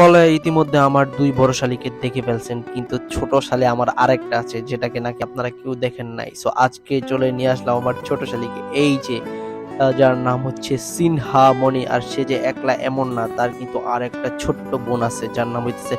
সকলে ইতিমধ্যে আমার দুই বড় শালিকে দেখে ফেলছেন, কিন্তু ছোট শালে আমার আরেকটা আছে, যেটাকে নাকি আপনারা কেউ দেখেন নাই। সো আজকে চলে নিয়ে আসলাম আমার ছোট শালিকে। এই যে যার নাম হচ্ছে সিনহা মণি, আর সে যে একলা এমন না, তার কিন্তু আর একটা ছোট্ট বোন আছে, যার নাম হইতেছে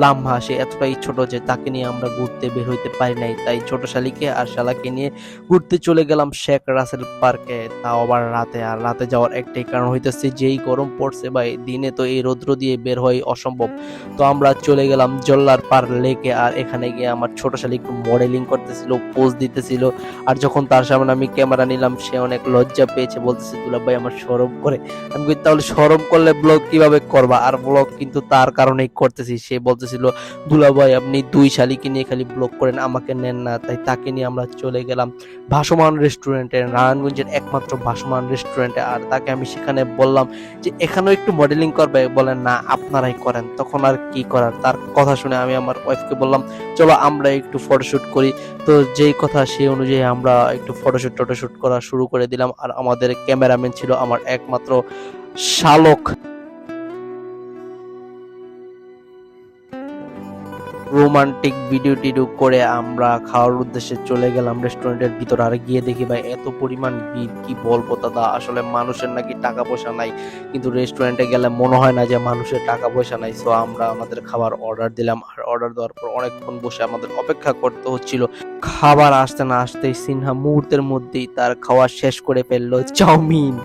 লামহা। সে এতটাই ছোট যে তাকে নিয়ে আমরা ঘুরতে বের হইতে পারি নাই। তাই ছোট শালিকে আর শালাকে নিয়ে ঘুরতে চলে গেলাম শেখ রাসেল পার্কে। তাও আবার রাতে, আর রাতে যাওয়ার একটাই কারণ হইতেছে যেই গরম পড়ছে ভাই, দিনে তো এই রৌদ্র দিয়ে বের হয় অসম্ভব। তো আমরা চলে গেলাম জল্লার পার লেকে, আর এখানে গিয়ে আমার ছোট শালি একটু মডেলিং করতেছিল পোজ দিতেছিল। আর যখন তার সামনে আমি ক্যামেরা নিলাম, সে অনেক লজ্জা পেয়েছে বলতেছে দুলাভ ভাই আমার সরম করে। আমি বলি, তাহলে সরম করলে ব্লগ কীভাবে করবা? আর ব্লগ কিন্তু তার কারণেই করতেছি। সে বলতেছিল দুলা ভাই আপনি দুই শালিকে নিয়ে খালি ব্লগ করেন আমাকে নেন না। তাই তাকে নিয়ে আমরা চলে গেলাম ভাসমান রেস্টুরেন্টে নারায়ণগঞ্জের একমাত্র ভাসমান রেস্টুরেন্টে আর তাকে আমি সেখানে বললাম যে এখানেও একটু মডেলিং করবে? বলেন না আপনারাই করেন। তখন আর কি করার? তার কথা শুনে আমি আমার ওয়াইফকে বললাম চলো আমরা একটু ফটোশুট করি। তো যেই কথা সেই অনুযায়ী আমরা একটু ফটোশুট টটোশুট করা শুরু করে দিলাম। আর আমাদের ক্যামেরাম্যান ছিল আমার একমাত্র শালক। রোমান্টিক ভিডিও টিডিও করে আমরা খাওয়ার উদ্দেশ্যে চলে গেলাম রেস্টুরেন্টের ভিতর। আর গিয়ে দেখি ভাই, এত পরিমাণ ভিড়, কি বলব দাদা? আসলে মানুষের নাকি টাকা পয়সা নাই। কিন্তু রেস্টুরেন্টে গেলে মনে হয় না যে মানুষের টাকা পয়সা নাই। সো আমরা আমাদের খাবার অর্ডার দিলাম। আর অর্ডার দেওয়ার পর অনেকক্ষণ বসে আমাদের অপেক্ষা করতে হচ্ছিল। খাবার আসতে না আসতেই সিনহা মুহূর্তের মধ্যেই তার খাওয়া শেষ করে ফেলল চাউমিন।